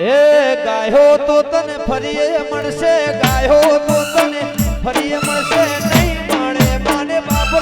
એ ગાયો તો તને ફરીએ મળશે, ગાયો તો તને ફરીએ મળશે, નહીં માણે માને બાપ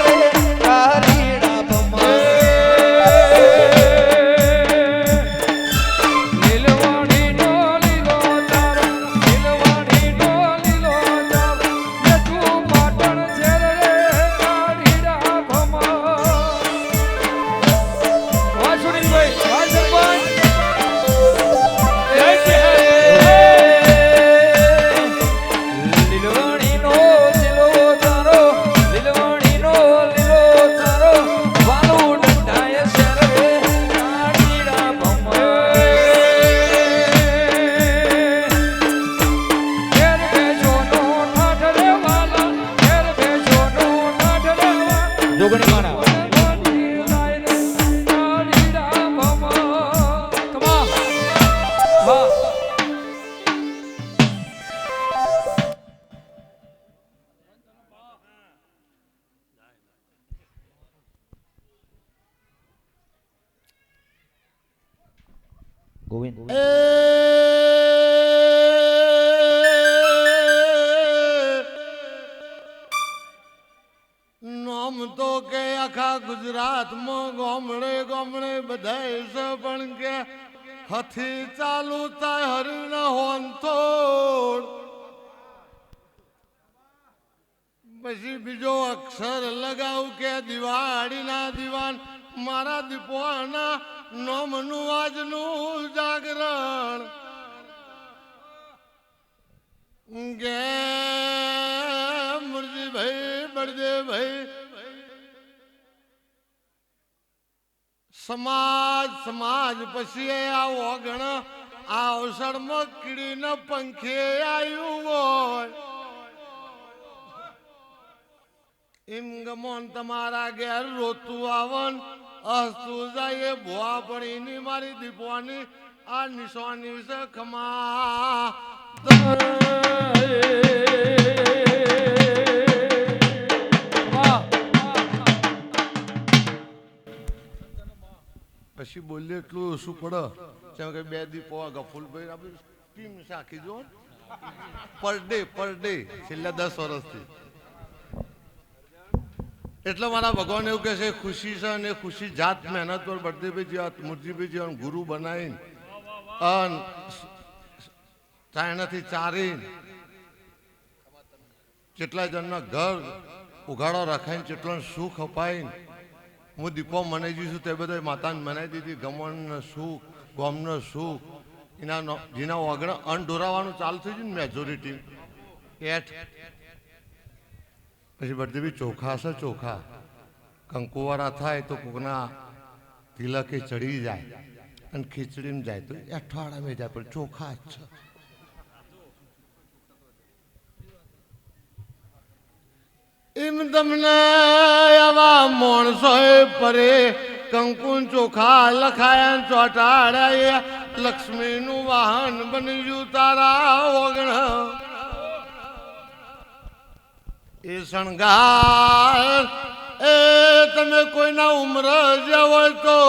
ગોવિંદ. નામ તો કે આખા ગુજરાતમાં ગામડે ગામડે બધાય છે પણ કે હથી મુરજીભાઈ ભાઈ. સમાજ સમાજ પછી આ ઓગણ આ અવસરમાં કીડીને પંખે આવ્યું હોય. એમ તમારા ઘેર રોતું આવન. હસતું જાય ભુવા પડીની મારી દીપવાની. આ નિશાની છે ખમા. પછી બોલીએ એટલું ઓછું પડે. બે દીપો ગફુલભાઈ આપણે ટીમ સાખી જો. પર ડે પર ડે છેલ્લા દસ વર્ષથી. એટલે મારા ભગવાન એવું કહે છે, ખુશી છે અને ખુશી જાત મહેનત પર બળદેવભાઈ જેવા મૂર્તિભાઈ જેવા ગુરુ બનાવીને અન ચાયણાથી ચારીને જેટલા જણના ઘર ઉઘાડો રખાઈને જેટલો સુખ અપાઈને હું દીપો મનાઈ છું તે બધા માતાને મનાઈ દીધી. ગમણનો સુખ ગોમનો સુખ. એના જેના ઓગણ અન્ન ઢોરાવાનું ચાલુ થઈ ગયું ને મેજોરિટી એઠ પછી બધી ચોખા હશે ચોખા. કંકુવારા થાય તો કોકના તિલકે ચડી જાય. અને ખીચડીમાં જાય તો અઠવાડિયામાં જાય પણ ચોખા જ છે. એમ તમને આવા માણસો પરે કંકુન ચોખા લખાયા ચોટાડ્યા. લક્ષ્મીનું વાહન બન્યું તારા ઓગણ. એ શણગાર, એ તમે કોઈના ઉમર જવો તો.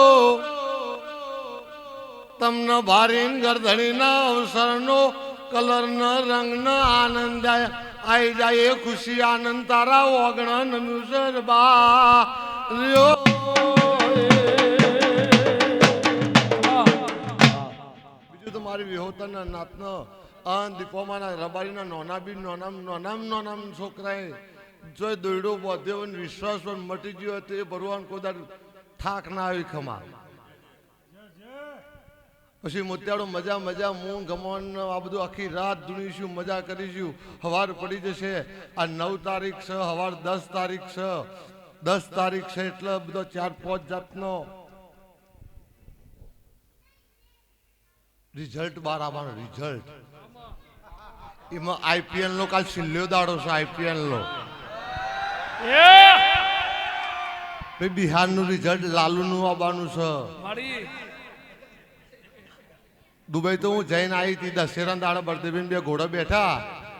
તમને ભારીન ગરધણીના અવસરનો કલરનો રંગનો આનંદ આવી જાય એ ખુશી, આનંદ તારા ઓગણ બા. લ્યો. બીજું તો મારી વિહોતાના નાતનો દીપોમાના રબારીના નોના બી નોનામ નોનામ નોનામ છોકરાએ જો દોયડો અને વિશ્વાસ પણ મટી ગયો હતો એ ભરવાન કોદાર થાક ના આવી ખમા પછી મોતિયાળો મજા મજા મૂંગ ગમન આ બધું આખી રાત ધૂણીશું મજા કરીશું. હવાર પડી જશે. આ નવ તારીખ છે હવાર દસ તારીખ છે. દસ તારીખ છે એટલે બધો ચાર પાંચ જાતનો રિઝલ્ટ બહાર આવવાનો રિઝલ્ટ એમાં આઈપીએલ નો કાલ છેલ્લો દાડો છે આઈપીએલ નો. બિહારનું રિઝલ્ટ લાલુનું આવવાનું છે. દુબઈ તો હું જઈને આવી હતી દશેરા દાડા બળદેવીન બે ઘોડા બેઠા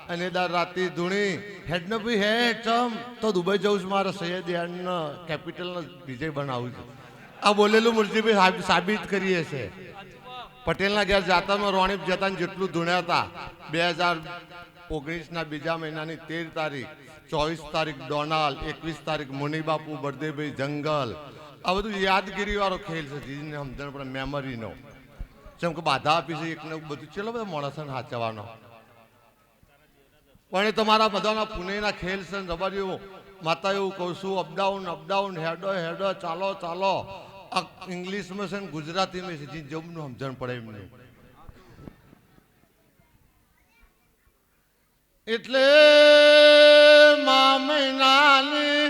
અને દાર રાતે ધૂણી. હેડ ને ભી હેડ ચમ. તો દુબઈ જવું છું મારે સૈયદ યાન કેપિટલ વિજય બનાવું છું. આ બોલેલું મુરજીભાઈ સાબ- સાબિત કરીએ છે. પટેલના ઘેર જાતામાં રોણીપ જતા જેટલું ધૂણ્યા હતા, બે હજાર ઓગણીસના બીજા મહિનાની તેર તારીખ, ચોવીસ તારીખ ડોનાલ, એકવીસ તારીખ મુનિબાપુ, બળદેવભાઈ જંગલ. આ બધું યાદગીરી વાળો ખેલ છે, જીને સમજણ પડે મેમરીનો જેમ કે બાધા આપી છે, એકને એક બધું ચલો બધા માણસને સાચવવાનો. પણ એ તમારા બધાના પુણેના ખેલ છે રબારીઓ માતા એવું કહું છું અપડાઉન અપડાઉન હેડો હેડો ચાલો ચાલો. ઇંગ્લિશમાં છે ને ગુજરાતીમાં છે જમનું સમજણ પડે એમને એટલે મામનાની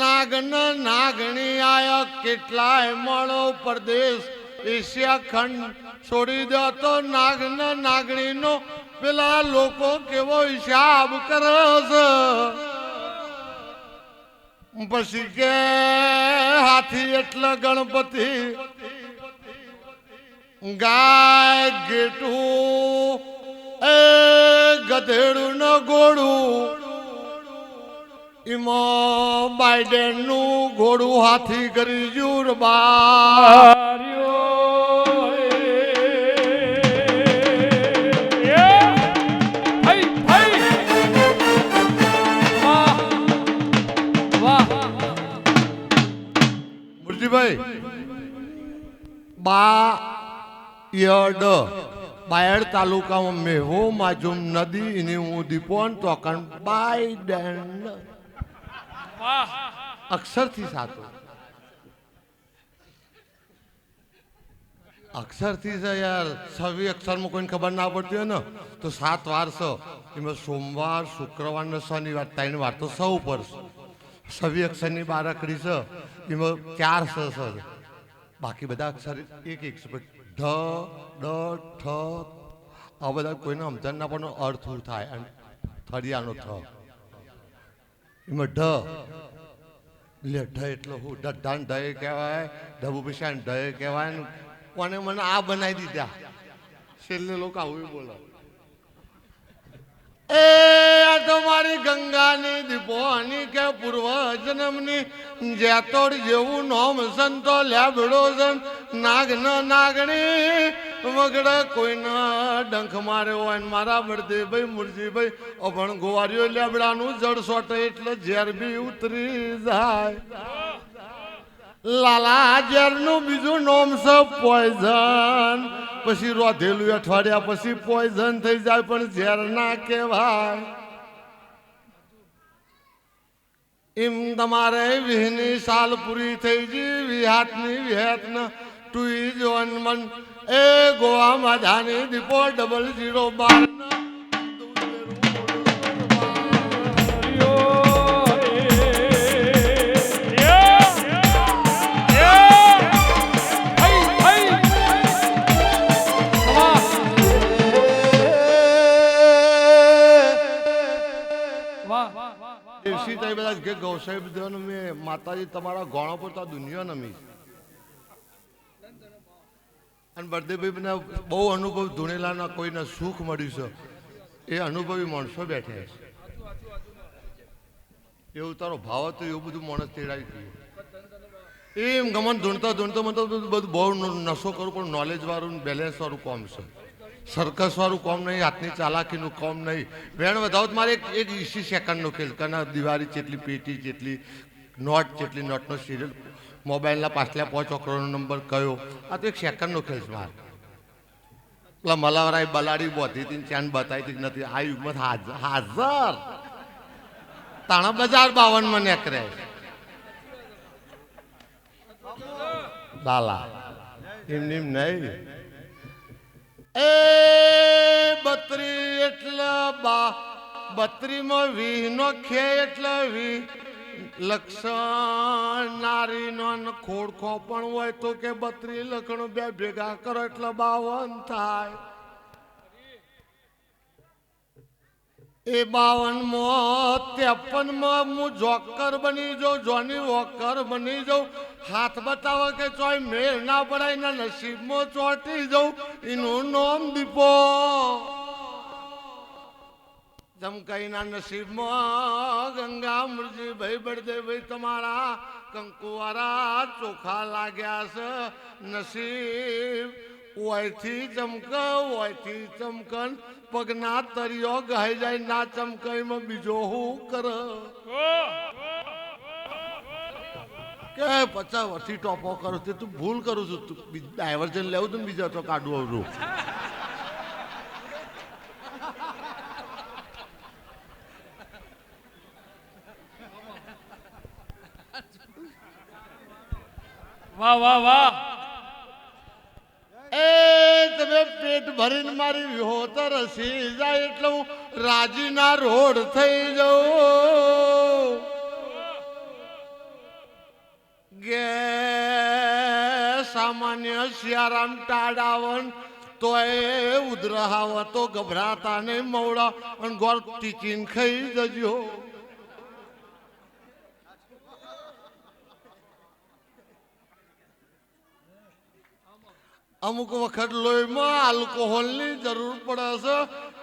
નાગન નાગણી આયા, કેટલાય મળો પરદેશ એશિયા ખંડ છોડી દો તો નાગન નાગણીનો પેલા લોકો કેવો હિસાબ કરે છે? પછી કે હાથી એટલે ગણપતિ. ગાય ગેટું, એ ગધેડું ન ગોળું. એમાં બાઇડેનનું ઘોડું હાથી કરી જુર મુરજીભાઈ બા યડ બાયડ તાલુકામાં મેહો માજુમ નદી એની હું દીપોન તોકણ અક્ષરથી સાચું. અક્ષરથી છે યાર છવી અક્ષરમાં કોઈને ખબર ના પડતી હોય ને, તો સાત વાર છે એમાં સોમવાર, શુક્રવાર ને શનિવાર ત્રણ વાર તો સૌ પર છે છવી અક્ષરની બારાકડી છે એમાં ચાર સ છે બાકી બધા અક્ષર એક એક છે ઢ, ડ, ઠ આ બધા કોઈને સમજણ ના પણ અર્થ થાય, અને થરિયાનો થ. એમાં ઢ. લે, ઢ એટલે હું ઢાન ઢય કહેવાય ઢબુ પૈસા ઢય કહેવાય. કોને મને આ બનાવી દીધા? છેલ્લે લોકો આવું બોલો. એ આ તો મારી ગંગાની દીપોની કે પૂર્વ જન્મની જેતોડ જેવું નોમ સંતો લેબડો નાગ ન નાગણી વગડે કોઈના ડંખ માર્યો હોય ને મારા મુરજી મુરજીભાઈ, અભણ ગોવારીઓ લેબડાનું જળ સોટે એટલે ઝેર બી ઉતરી જાય. લાલા ઝેરનું બીજું નોમ છે પોઈઝન. પછી રોધેલું અઠવાડિયા પછી પોઈઝન થઈ જાય પણ ઝેર ના કહેવાય. એમ તમારે વિહની સાલ પૂરી થઈ ગઈ, વિહાતની વિહાતન ટુઈ જોન મન. એ ગોવામાં ધાની દીપો ડબલ જીરો બાર. તઈ બધા કે ગૌસાઈ બધાનો મેં માતાજી તમારા ગોણો પર તો દુનિયા નમી. અને બળદેવભાઈ મને બહુ અનુભવ ધૂણેલાના કોઈને સુખ મળ્યું છે, એ અનુભવી માણસો બેઠા છે. એવું તારો ભાવ હતો, એવું બધું માણસ તેડાવી ગયું. એમ ગમન ધૂણતા ધૂણતા મને બધું બહુ નશો કરું, પણ નોલેજ વાળું કોમ છે. સરકસવાળું કોમ નહીં, હાથની ચાલાકીનું કોમ નહીં. વેણ વધાવો મારે એક એક ઈસી સેકન્ડનો ખેલ, કના દિવાળી જેટલી પેટી જેટલી નોટ જેટલી નોટનો સિરિયલ મોબાઈલના પાછલા પાંચ અકરોનો નંબર કયો? આ તો એક સેકન્ડનો ખેલ છે પેલા મલાવરાએ બલાડી બોધી હતી ચાંદ બતાવી નથી. આ યુગમાં હાજર હાજર. તાણા બજાર બાવનમાં નેકરે લાલા એમ એમ નહીં. એ બત્રી એટલે બા, બત્રીમાં વી નો ખે એટલે વી લક્ષણ નારીનો ને ખોડખો પણ હોય તો કે બત્રી લખણ બે ભેગા કરો એટલે બાવન થાય. એ બાવનમાં હું જોકર બની જાઉં, જોની વોકર બની જાઉં. હાથ બતાવો કે ચોય મેળ ના પડાય ના નસીબમાં ચોટી જાઉં. એનું નામ દીપો. જમકાઈના નસીબમાં ગંગા મૃજી ભાઈ બળદેવ ભાઈ તમારા કંકુવારા ચોખા લાગ્યા છે. નસીબ ઓયથી ચમક, ઓયથી ચમકન, પગના તરિયો ગાઈ જાય, ના ચમકાઈમાં બીજો હું કર. કે પચાસ વર્ષથી ટોપો કરો તે તું ભૂલ કરું છું, તું ડાયવર્જન લેવું તું બીજા તો કાઢવું આવડું વાહ વાહ વાહ. એ તમે પેટ ભરીને મારી હોત રસી જાય એટલે હું રાજીના રોડ થઈ જાઉં. ગે સામાન્ય સિયારામ ટાડાવન તો એ ઉધરહાવ તો ગભરાતા નહીં મવડા અને ગોળ ટીચીને ખાઈ જજો. અમુક વખત લોહીમાં આલ્કોહોલની જરૂર પડે છે.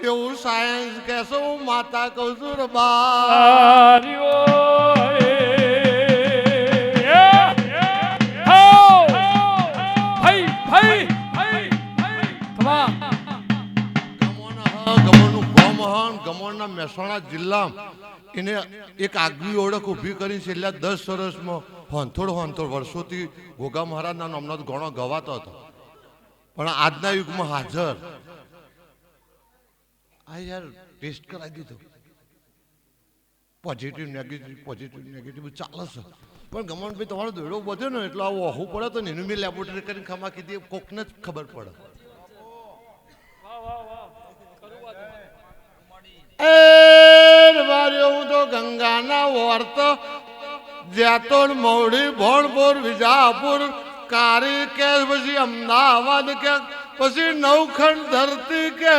એવું સાયન્સ કહેશો હું માતા કહું છું રે બા હરિઓ એ હો. ભાઈ ભાઈ તમા ગમોન હ, ગમોનનું ગોમ હ, ને ગમોનના મહેસાણા જિલ્લામાં એને એક આગવી ઓળખ ઊભી કરી છેલ્લા દસ વર્ષમાં હોંથોડ હોંથોડ વર્ષોથી ગોગા મહારાજના નામનો ઘણો ગવાતો હતો. પણ આજના યુગમાં હાજર. આ યાર ટેસ્ટ કરાવી દીધો. પોઝિટિવ નેગેટિવ પોઝિટિવ નેગેટિવ ચાલે છે. પણ ગમનભાઈ, તમારો દોડો વધ્યો ને, એટલે આવું વહું પડે તો એનું મેં લેબોરેટરી કરીને ખમા કીધી, કોકને જ ખબર પડે. એ હું તો ગંગાના વર્ત જેતોડ મૌડી ભણપુર વિજાપુર કારી કે, પછી અમદાવાદ કે, પછી નવખંડ ધરતી કે.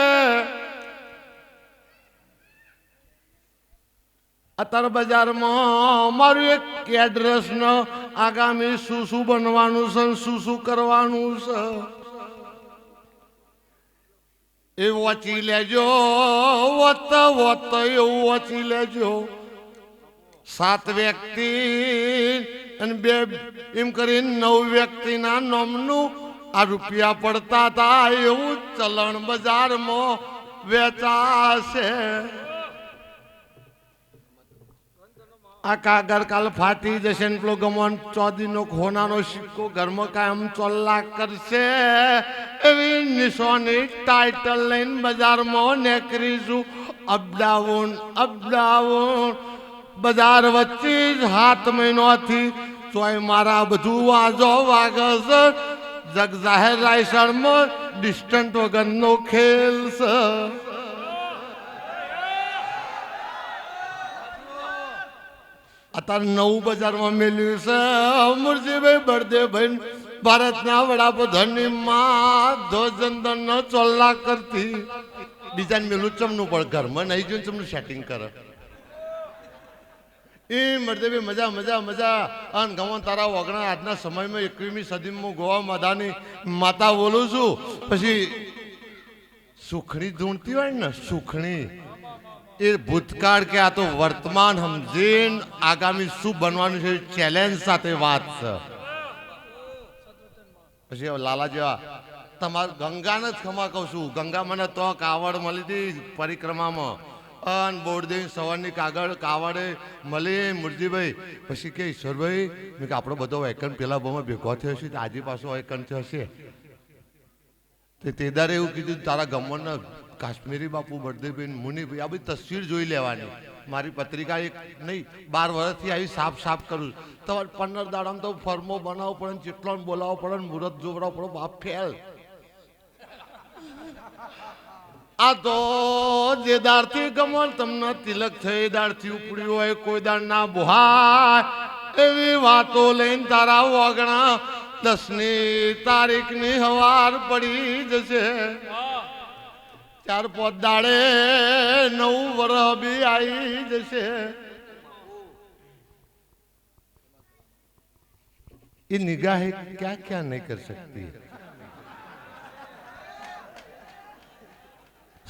અત્યારે બજારમાં અમારું એક એડ્રેસ ન આગામી શું શું બનવાનું છે શું શું કરવાનું છે. એ વચી લેજો, વત વત એવું વાંચી લેજો. સાત વ્યક્તિ અને બે એમ કરીને નવ વ્યક્તિના નામનું આ રૂપિયા પડતા હતા એવું ચલણ બજારમાં વેચાશે. આ કાગર કાલ ફાટી જશે ને પેલો ગમન ચોદીનો ખોનાનો સિક્કો ઘરમાં કાયમ ચોલ્લા કરશે. એવી નિશોની ટાઇટલ લઈને બજારમાં નેકરીશું. અપડાઉન અપડાઉન બજાર વચ્ચે જ હાથ મહિનોથી ચોય મારા બધું વાજો વાગે છે જગ જાહેર રાયસણમાં ડિસ્ટન્ટ વગરનો ખેલ છે અત્યારે નવું બજારમાં મેલ્યું છે. અમરજીભાઈ બળદેવભાઈ ભારતના વડાપ્રધાનની માં ચોલ્લા કરતી. બીજાને મેલું ચમનું પણ ઘરમાં નહીં જોઈને ચમનું સેટિંગ કરે. એ મરદેવી મજા મજા મજા. અને ગમન તારા વગણા આજના સમયમાં એકવીમી સદીમાં ગોવા માતાની માતા બોલું છું. પછી સુખણી ધૂણતી હોય ને સુખણી એ ભૂતકાળ કે આ તો વર્તમાન સમજીને આગામી શું બનવાનું છે ચેલેન્જ સાથે વાત છે. પછી લાલા જેવા, તમારું ગંગાને જ ખમા કહું છું. ગંગા મને તો કાવડ મળી હતી પરિક્રમામાં. અન બોરદેવી સવારની કાગળ, કાવડે મળી મુરજીભાઈ. પછી કે, ઈશ્વરભાઈ, મેં કે આપણો બધો વેકન પેલા બહુ ભેગો થયો છે આજે પાછો વેકન થશે તે તેદારે એવું કીધું, તારા ગમનના કાશ્મીરી બાપુ, બળદેવભાઈ, મુનિભાઈ, આ બધી તસવીર જોઈ લેવાની. મારી પત્રિકા એક નહીં, બાર વર્ષથી આવી સાફ સાફ કરું છું. તમારે પંદર દાડામાં તો ફર્મો બનાવવો પડે ચેટલો બોલાવવો પડે મુહૂર્ત જોવડાવવું પડે, બાપ ફેલ. આ તો જે દાળથી ગમણ તમને તિલક થઈ દાળથી ઉપડ્યું હોય, કોઈ દાળ ના બુહાય. એવી વાતો લઈને તારા વગણા દસની તારીખની હવાર પડી જશે. ચાર પોત દાડે નવ વરહ બી આવી જશે. એ નિગાહે ક્યાં ક્યાં નહીં કરી શકતી?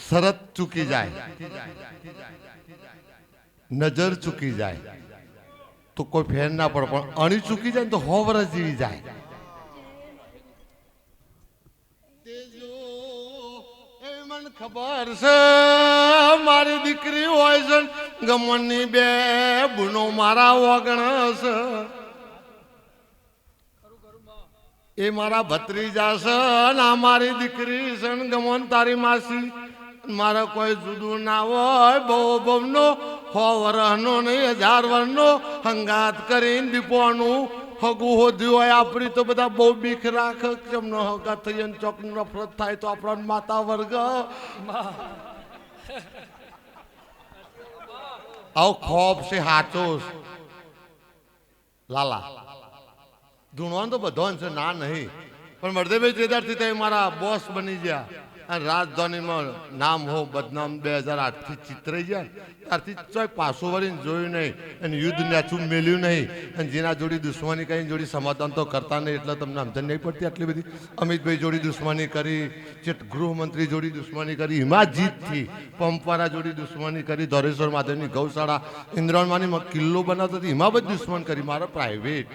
શરત ચૂકી જાય. નજર ચૂકી જાય. તો કોઈ ફેર ના પડે, પણ અણી ચૂકી જાય તો હો વરસ જીવી જાય. ખબર છે, મારી દીકરી હોય છે ગમનની બે બુનો મારા વગણ છે. એ મારા ભત્રીજા છે ને, આ મારી દીકરી છે ગમન તારી માસી મારા કોઈ જુદું ના હોય, બહુ બહુનો સો વર્ષનો નહીં હજાર વરનો હંગાત કરીને દીપોનું હગું હોધ્યું હોય, આપણી તો બધા બહુ બીક રાખે, કેમનો હગા થઈ ચોક નફરત થાય તો આપણા માતા વર્ગ. આવો ખોફ છે હાચો લાલા, ધૂણવાનું તો બધો છે, ના નહીં. પણ મરદેભાઈ જેદારથી તે મારા બોસ બની ગયા. અને રાજધાનીમાં નામ હો બદનામ બે હજાર આઠથી ચિતરાઈ ગયા ત્યારથી ચોય પાછું વળીને જોયું નહીં અને યુદ્ધ નેચું મેલ્યું નહીં. અને જેના જોડી દુશ્મની કઈ જોડી સમાધાન તો કરતા નહીં એટલે તમને સમજણ નહીં પડતી આટલી બધી. અમિતભાઈ જોડી દુશ્મની કરી, ચેટ ગૃહમંત્રી જોડી દુશ્મની કરી, હિમાજીતથી પંપવારા જોડી દુશ્મની કરી, ધોરેશ્વર મહાદેવની ગૌશાળા, ઇન્દ્રણમાંની કિલ્લો બનાવતો હતી. હિમાબત દુશ્મન કરી. મારા પ્રાઇવેટ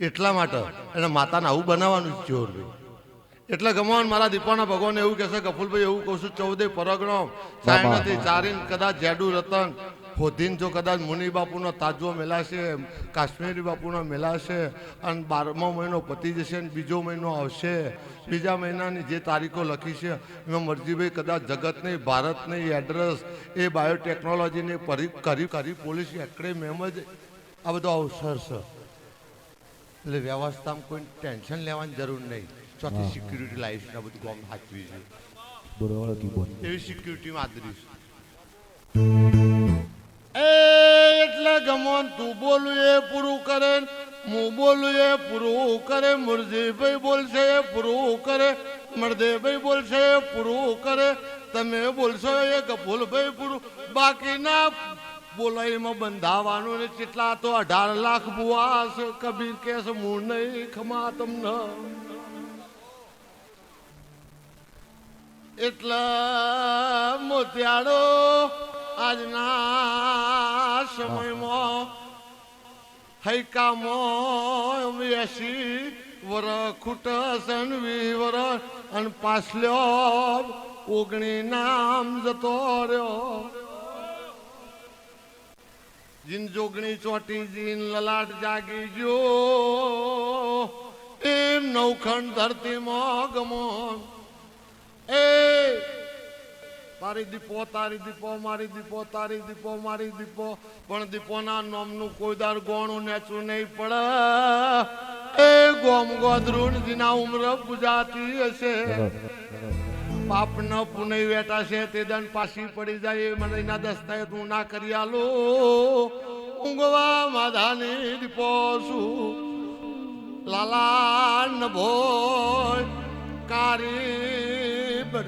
એટલા માટે. એને માતાને આવું બનાવવાનું જ જોર ભાઈ એટલે ગમવાન મારા દીપાના ભગવાન એવું કહેશે ગફુલભાઈ એવું કહું છું ચૌદે પરગણો સાયણથી ચારીન કદાચ જેડુ રતન ખોધીન જો કદાચ મુનિ બાપુનો તાજો મેલાશે કાશ્મીરી બાપુનો મેલાશે અને બારમો મહિનો પતી જશે અને બીજો મહિનો આવશે. બીજા મહિનાની જે તારીખો લખી છે એમાં મરજીભાઈ કદાચ જગત નહીં ભારત નહીં એડ્રેસ એ બાયોટેકનોલોજીની પરી કરી કરી પોલીસ એકડે મેમ જ આ બધો અવસર છે એટલે વ્યવસ્થામાં કોઈ ટેન્શન લેવાની જરૂર નહીં. ચોથી સિક્યુરિટી લાઈફ ને બધું ગામ હાચવી છે બરોબર કીધું એવી સિક્યુરિટી માદરી છે એ એટલે ગમોન તું બોલું એ પૂરું કરે હું બોલું એ પૂરું કરે મુરજીભાઈ બોલશે એ પૂરું કરે મરદેભાઈ બોલશે એ પૂરું કરે તમે બોલશો એ ગફુલભાઈ પૂરું બાકીના બોલાઈમાં બંધાવાનું ને કેટલા તો અઢાર લાખ બુઆ છે કબીર કેસ મૂળ નહીં ખમા તમને એટલે મોતિયાળો આજના સમયમાં હૈકામાં એસી વર ખૂટસન વી વર અને પાછલ્યો ઓગણી નામ જતો રહ્યો. જીન જોગણી ચોટી જીન લલાટ જાગી જો એમ નવખંડ ધરતીમાં ગમો એ તારી દીપો તારી દીપો, મારી દીપો, તારી દીપો, મારી દીપો. પણ દીપોના કોઈ દાર ગોણું નેચું નહીં પડે. એ ગોમ ગોદરું જીના ઉમર પૂજાતી હશે. પાપ ન પુનઃ વેટા છે તે દન પાછી પડી જાય. મને એના દસ્તાવેજ હું ના કરી આલો. ઊંઘવા માધાની દીપો છું લાલા ન ભોય, કારી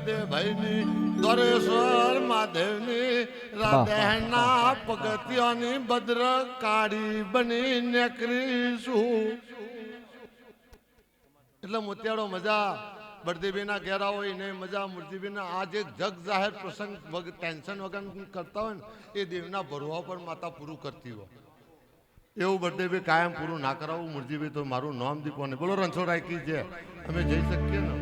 ભાઈની દોરેશ્વર મહાદેવની રાધેના પગતિયાની ભદ્ર કાળી બની નેકરીશું એટલે મોતિયાળો મજા બળદેવીના ઘેરા હોય ને મજા મૂર્તિબેના આ જે જગ જાહેર પ્રસંગ વગર ટેન્શન વગર કરતા હોય ને એ દેવના ભરવા પર માતા પૂરું કરતી હોય. એવું બળદેવી કાયમ પૂરું ના કરાવવું મૂર્તિભાઈ તો મારું નામ દીપો ને બોલો રણછોડ કી છે. અમે જઈ શકીએ ને?